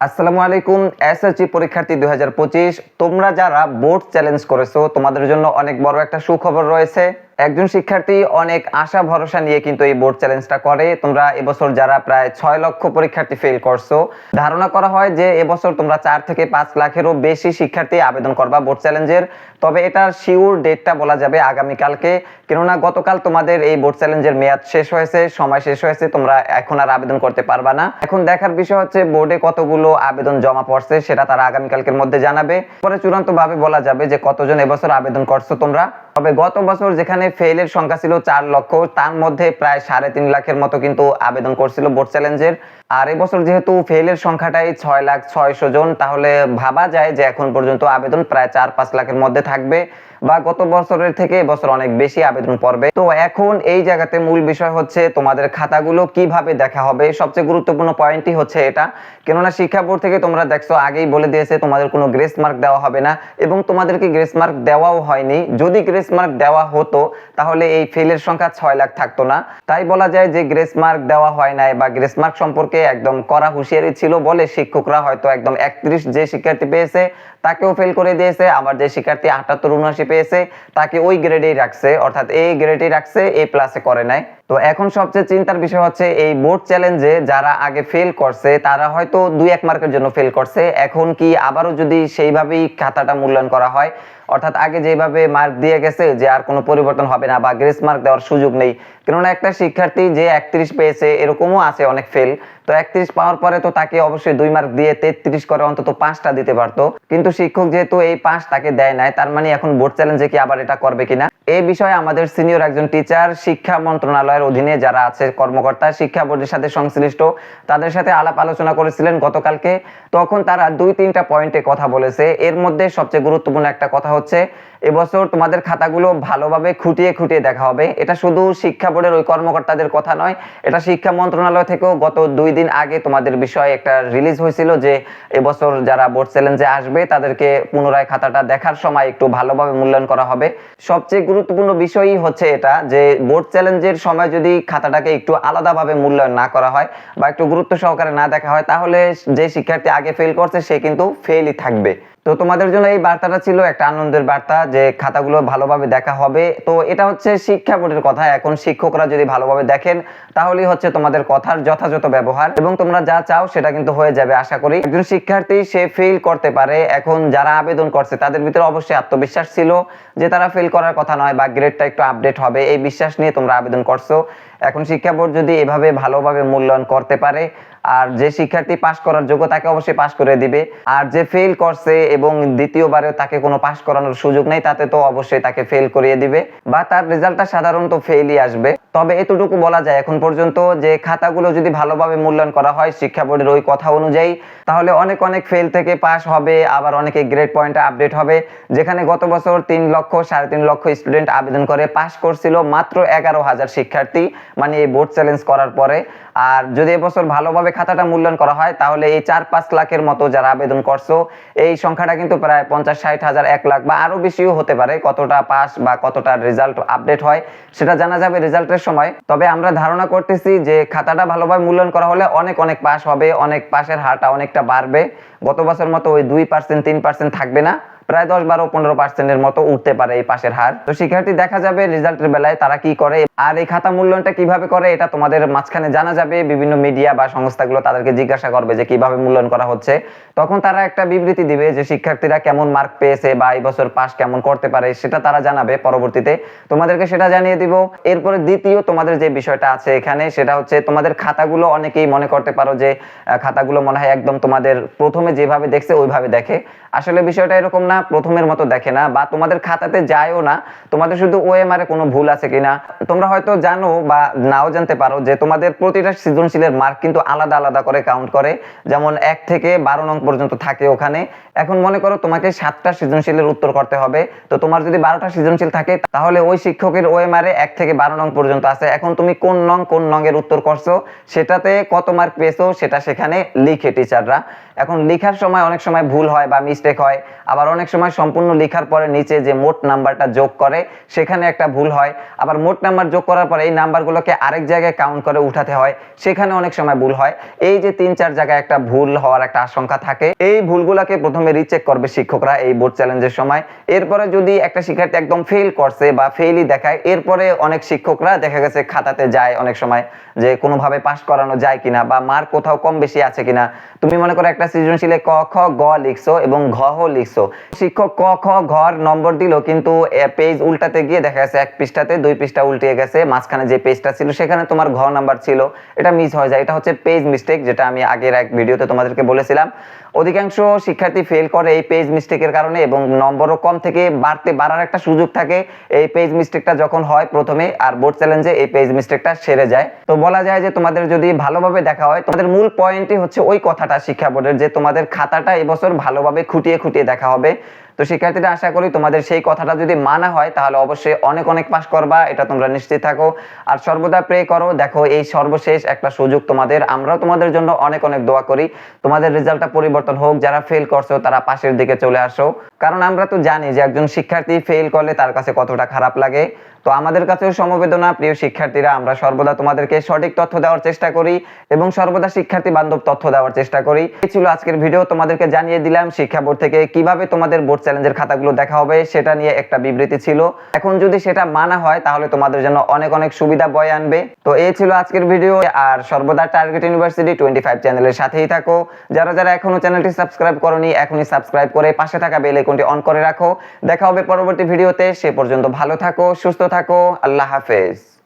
আসসালামু আলাইকুম, এসএসসি পরীক্ষার্থী দু হাজার পঁচিশ। তোমরা যারা বোর্ড চ্যালেঞ্জ করেছ, তোমাদের জন্য অনেক বড় একটা সুখবর রয়েছে। একজন শিক্ষার্থী অনেক আশা, ভরসা নিয়ে কিন্তু এই বোর্ড চ্যালেঞ্জটা করে। তোমরা এবছর যারা প্রায় ছয় লক্ষ পরীক্ষার্থী ফেল করছ, ধারণা করা হয় যে এবছর তোমরা চার থেকে পাঁচ লাখেরও বেশি শিক্ষার্থী আবেদন করবা বোর্ড চ্যালেঞ্জের তবে এটার শিওর ডেটটা বলা যাবে আগামীকালকে। কেননা গতকাল তোমাদের এই বোর্ড চ্যালেঞ্জের মেয়াদ শেষ হয়েছে, সময় শেষ হয়েছে, তোমরা এখন আর আবেদন করতে পারবা না। এখন দেখার বিষয় হচ্ছে বোর্ডে কতগুলো আবেদন জমা পড়ছে, সেটা তারা আগামীকালকের মধ্যে জানাবে। পরে চূড়ান্ত ভাবে বলা যাবে যে কতজন এবছর আবেদন করছ তোমরা। তবে গত বছর যেখানে ফেলের সংখ্যা ছিল চার লক্ষ, তার মধ্যে প্রায় সাড়ে তিন লাখের মতো কিন্তু আবেদন করছিল বোর্ড চ্যালেঞ্জের। আর এবছর যেহেতু ফেলের সংখ্যাটাই ছয় লাখ ছয়শো জন, তাহলে ভাবা যায় যে এখন পর্যন্ত আবেদন প্রায় চার পাঁচ লাখের মধ্যে থাকবে বা গত বছরের থেকে এবছর অনেক বেশি আবেদন পড়বে। তো এখন এই জায়গাতে মূল বিষয় হচ্ছে তোমাদের খাতাগুলো কীভাবে দেখা হবে? সবচেয়ে গুরুত্বপূর্ণ পয়েন্টই হচ্ছে এটা। কেননা শিক্ষা বোর্ড থেকে তোমরা দেখছ, আগেই বলে দিয়েছে তোমাদের কোনো গ্রেস মার্ক দেওয়া হবে না এবং তোমাদেরকে গ্রেস মার্ক দেওয়াও হয়নি। যদি গ্রেস মার্ক দেওয়া হতো তাহলে এই ফেলের সংখ্যা ছয় লাখ থাকতো না। তাই বলা যায় যে গ্রেস মার্ক দেওয়া হয় নাই বা গ্রেস মার্ক সম্পর্কে একদম করা হুঁশিয়ারি ছিল বলে শিক্ষকরা হয়তো একদম একত্রিশ যে শিক্ষার্থী পেয়েছে, তাকেও ফেল করে দিয়েছে, আবার যে শিক্ষার্থী আটাত্তর উনআশি পেয়েছে, তাকে ওই গ্রেডেই রাখছে, অর্থাৎ এই গ্রেডেই রাখছে এ প্লাসে করে নাই। তো এখন সবচেয়ে চিন্তার বিষয় হচ্ছে এই বোর্ড চ্যালেঞ্জে যারা আগে ফেল করছে, তারা হয়তো দুই, এক মার্কের জন্য ফেল করছে। এখন কি আবারও যদি সেইভাবেই খাতাটা মূল্যায়ন করা হয়? অর্থাৎ আগে যেভাবে মার্ক দিয়ে গেছে যে আর কোনো পরিবর্তন হবে না বা গ্রেস মার্ক দেওয়ার সুযোগ নেই। কেননা একটা শিক্ষার্থী যে একত্রিশ পেয়েছে, এরকমও আছে অনেক ফেল তো একত্রিশ পাওয়ার পরে তো তাকে অবশ্যই দুই মার্ক দিয়ে তেত্রিশ করে অন্তত পাঁচটা দিতে পারতো। কিন্তু শিক্ষক যেহেতু এই পাঁচ তাকে দেয় নাই, তার মানে এখন বোর্ড চ্যালেঞ্জে কি আবার এটা করবে কিনা? এই বিষয়ে আমাদের সিনিয়র একজন টিচার শিক্ষা মন্ত্রণালয়ের অধীনে যারা আছে কর্মকর্তা, শিক্ষা বোর্ডের সাথে সংশ্লিষ্ট, তাদের সাথে আলাপ আলোচনা করেছিলেন গতকালকে। তখন তারা দুই তিনটা পয়েন্টে কথা বলেছে। এর মধ্যে সবচেয়ে গুরুত্বপূর্ণ একটা কথা হচ্ছে এবছর তোমাদের খাতাগুলো ভালোভাবে খুঁটিয়ে খুঁটিয়ে দেখা হবে। এটা শুধু শিক্ষা বোর্ডের ওই কর্মকর্তাদের কথা নয়, এটা শিক্ষা মন্ত্রণালয় থেকেও গত দুই দিন আগে তোমাদের বিষয়ে একটা রিলিজ হয়েছিল যে এবছর যারা বোর্ড চ্যালেঞ্জে আসবে, তাদেরকে পুনরায় খাতাটা দেখার সময় একটু ভালোভাবে মূল্যায়ন করা হবে। সবচেয়ে গুরুত্বপূর্ণ বিষয়ই হচ্ছে এটা যে বোর্ড চ্যালেঞ্জের সময় যদি খাতাটাকে একটু আলাদাভাবে মূল্যায়ন না করা হয় বা একটু গুরুত্ব সহকারে না দেখা হয়, তাহলে যে শিক্ষার্থী আগে ফেল করছে, সে কিন্তু ফেলই থাকবে। তো তোমাদের জন্য এই বার্তাটা ছিল একটা আনন্দের বার্তা যে খাতাগুলো ভালোভাবে দেখা হবে। তো এটা হচ্ছে শিক্ষা বোর্ডের কথা। এখন শিক্ষকরা যদি ভালোভাবে দেখেন, তাহলেই হচ্ছে তোমাদের কথার যথাযথ ব্যবহার এবং তোমরা যা চাও সেটা কিন্তু হয়ে যাবে আশা করি। একজন শিক্ষার্থী, সে ফেল করতে পারে। এখন যারা আবেদন করছে, তাদের ভিতরে অবশ্যই আত্মবিশ্বাস ছিল যে তারা ফেল করার কথা নয় বা গ্রেডটা একটু আপডেট হবে। এই বিশ্বাস নিয়ে তোমরা আবেদন করছ। এখন শিক্ষা বোর্ড যদি এভাবে ভালোভাবে মূল্যায়ন করতে পারে, আর যে শিক্ষার্থী পাশ করার যোগ্য তাকে অবশ্যই পাশ করে দিবে। আর যে ফেল করছে এবং দ্বিতীয়বারে তাকে কোনো পাশ করানোর সুযোগ নেই, তাতে তো অবশ্যই তাকে ফেল করিয়ে দিবে। বা তার রেজাল্টটা সাধারণত ফেলই আসবে। তবে এতটুকু বলা যায়, এখন পর্যন্ত যে খাতাগুলো যদি ভালোভাবে মূল্যায়ন করা হয় শিক্ষা বোর্ডের ওই কথা অনুযায়ী, তাহলে অনেক অনেক ফেল থেকে পাস হবে, আবার অনেকে গ্রেড পয়েন্টে আপডেট হবে। যেখানে গত বছর তিন লক্ষ, সাড়ে তিন লক্ষ স্টুডেন্ট আবেদন করে পাস করছিল মাত্র এগারো হাজার শিক্ষার্থী মানে এই বোর্ড চ্যালেঞ্জ করার পরে। আর যদি এবছর ভালোভাবে খাতাটা মূল্যায়ন করা হয়, তাহলে এই চার পাঁচ লাখের মতো যারা আবেদন করছ, এই সংখ্যাটা কিন্তু প্রায় পঞ্চাশ, ষাট হাজার, এক লাখ বা আরও বেশিও হতে পারে, কতটা পাস বা কতটা রেজাল্ট আপডেট হয়, সেটা জানা যাবে। রেজাল্টের সময়। তবে আমরা ধারণা করতেছি যে খাতাটা ভালোভাবে মূল্যায়ন করা হলে অনেক অনেক পাস হবে, অনেক পাশের হারটা অনেকটা বাড়বে। গত বছর মতো ওই দুই পার্সেন্ট তিন পার্সেন্ট থাকবে না। প্রায় দশ বারো পনেরো পার্সেন্টের মতো উঠতে পারে এই পাশের হার। তো শিক্ষার্থী, দেখা যাবে রেজাল্টের বেলায় তারা কি করে আর এই খাতা মূল্যায়নটা কীভাবে করে এটা তোমাদের মাঝখানে জানা যাবে। বিভিন্ন মিডিয়া বা সংস্থাগুলো তাদেরকে জিজ্ঞাসা করবে যে কীভাবে মূল্যায়ন করা হচ্ছে। তখন তারা একটা বিবৃতি দিবে যে শিক্ষার্থীরা কেমন মার্ক পেয়েছে বা এই বছর পাস কেমন করতে পারে, সেটা তারা জানাবে পরবর্তীতে। তোমাদেরকে সেটা জানিয়ে দিব। এরপরে দ্বিতীয় তোমাদের যে বিষয়টা আছে এখানে, সেটা হচ্ছে তোমাদের খাতাগুলো অনেকেই মনে করতে পারো যে খাতাগুলো মনে হয় একদম তোমাদের প্রথমে যেভাবে দেখছে ওইভাবে দেখে। আসলে বিষয়টা এরকম না। প্রথমের মতো দেখে না বা তোমাদের খাতাতে যায়ও না। তোমাদের শুধু ওএমআর এ কোনো ভুল আছে কিনা? তোমরা হয়তো জানো বা নাও জানতে পারো যে তোমাদের প্রতিটা সৃজনশীলের মার্ক কিন্তু আলাদা আলাদা করে কাউন্ট করে। যেমন এক থেকে বারো নং পর্যন্ত থাকে ওখানে। এখন মনে করো তোমাকে সাতটা সৃজনশীলের উত্তর করতে হবে। তো তোমার যদি বারোটা সৃজনশীল থাকে, তাহলে ওই শিক্ষকের ওএমআর এ এক থেকে বারো নং পর্যন্ত আছে। এখন তুমি কোন নং কোন নং এর উত্তর করছ, সেটাতে কত মার্ক পেয়েছ, সেটা সেখানে লিখে টিচাররা এখন লেখার সময় অনেক সময় ভুল হয় বা মিস্টেক হয়, আবার অনেক সময় সম্পূর্ণ লেখার পরে নিচে যে মোট নাম্বারটা যোগ করে, সেখানে একটা ভুল হয়, আবার মোট নাম্বার যোগ করার পরে এই নাম্বারগুলোকে আরেক জায়গায় কাউন্ট করে উঠাতে হয়, সেখানে অনেক সময় ভুল হয়। এই যে তিন চার জায়গায় একটা ভুল হওয়ার একটা আশঙ্কা থাকে, এই ভুলগুলোকে প্রথমে রিচেক করবে শিক্ষকরা এই বোর্ড চ্যালেঞ্জের সময়। এরপরে যদি একটা শিক্ষার্থী একদম ফেল করছে বা ফেলই দেখায়, এরপরে অনেক শিক্ষকরা দেখা গেছে খাতাতে যায় অনেক সময় যে কোনোভাবে পাশ করানো যায় কিনা বা মার কোথাও কম বেশি আছে কিনা। তুমি মনে করো একটা সৃজনশীলে ক, খ, গ লিখছো এবং ঘ হ লিখছো। শিক্ষক ক, খ, ঘর নম্বর দিল, কিন্তু পেজ উল্টাতে গিয়ে দেখা গেছে এক পৃষ্ঠাতে দুই পৃষ্ঠা উল্টিয়ে গেছে, মাঝখানে যে পেজটা ছিল সেখানে তোমার ঘ নাম্বার ছিল। এটা মিস হয়ে যায়, এটা হচ্ছে পেজ মিস্টেক, যেটা আমি আগের এক ভিডিওতে তোমাদেরকে বলেছিলাম। অধিকাংশ শিক্ষার্থী ফেল করে এই পেজ মিস্টেকের কারণে এবং নম্বরও কম থেকে বাড়তে বাড়ার একটা সুযোগ থাকে। এই পেজ মিস্টেকটা যখন হয় প্রথমে, আর বোর্ড চ্যালেঞ্জে এই পেজ মিস্টেকটা সেরে যায়। তো বলা যায় যে তোমাদের যদি ভালোভাবে দেখা হয়, তোমাদের মূল পয়েন্টই হচ্ছে ওই কথাটা শিক্ষা বোর্ডের যে তোমাদের খাতাটা এবছর ভালোভাবে খুঁটিয়ে খুঁটিয়ে দেখা হবে। তো শিক্ষার্থীরা আশা করি তোমাদের সেই কথাটা যদি মানা হয়, তাহলে অবশ্যই অনেক অনেক পাস করবা, এটা তোমরা নিশ্চিত থাকো। আর সর্বদা প্রে করো, দেখো এই সর্বশেষ একটা সুযোগ তোমাদের, আমরাও তোমাদের জন্য অনেক অনেক দোয়া করি। তোমাদের রেজাল্টটা পরিবর্তন হোক, যারা ফেল করছ, তারা পাশের দিকে চলে আসো। কারণ আমরা তো জানি যে একজন শিক্ষার্থী ফেল করলে তার কাছে কতটা খারাপ লাগে। তো আমাদের কাছেও সমবেদনা, প্রিয় শিক্ষার্থীরা, আমরা সর্বদা তোমাদেরকে সঠিক তথ্য দেওয়ার চেষ্টা করি এবং সর্বদা শিক্ষার্থী বান্ধব তথ্য দেওয়ার চেষ্টা করি। এই ছিল আজকের ভিডিও তোমাদেরকে জানিয়ে দিলাম শিক্ষা বোর্ড থেকে কীভাবে তোমাদের বোর্ড চ্যালেঞ্জের খাতাগুলো দেখা হবে, সেটা নিয়ে একটা বিবৃতি ছিল। এখন যদি সেটা মানা হয়, তাহলে তোমাদের জন্য অনেক অনেক সুবিধা বয়ে আনবে। তো এই ছিল আজকের ভিডিও, আর সর্বদা টার্গেট ইউনিভার্সিটি টোয়েন্টি ফাইভ চ্যানেলের সাথেই থাকো। যারা যারা এখনও চ্যানেলটি সাবস্ক্রাইব করনি, এখনই সাবস্ক্রাইব করে পাশে থাকা বেল আইকনটি অন করে রাখো। দেখা হবে পরবর্তী ভিডিওতে, সে পর্যন্ত ভালো থাকো, সুস্থ থাকো, আল্লাহ হাফেজ।